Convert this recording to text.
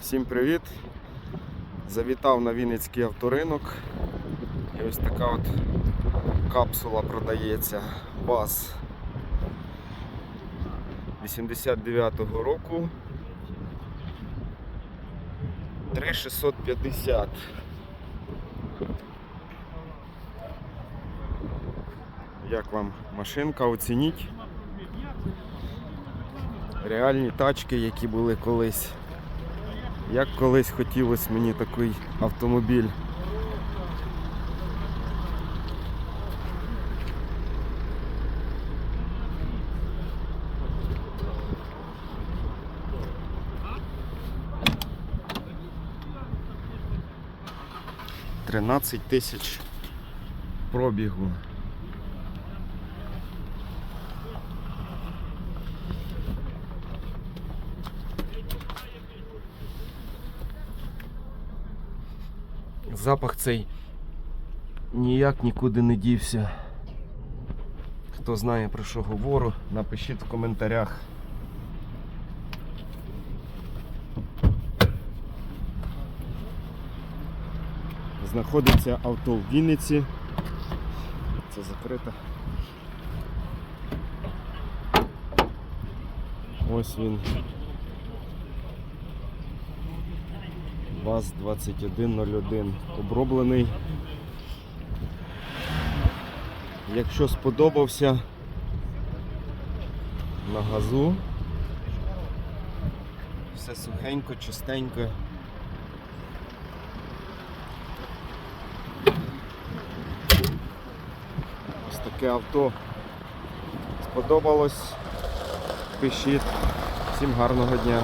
Всім привіт! Завітав на Вінницький авторинок. І ось така от капсула продається ВАЗ 89-го року. 3650. Як вам машинка? Оцініть. Реальні тачки, які були колись. Як колись хотілося мені такий автомобіль. Тринадцять тисяч пробігу. Запах цей ніяк нікуди не дівся. Хто знає про що говорю, напишіть в коментарях. Знаходиться авто в Вінниці. Це закрито. Ось він. ВАЗ-2101 оброблений. Якщо сподобався на газу, все сухенько, чистенько. Ось таке авто сподобалось. Пишіть. Всім гарного дня.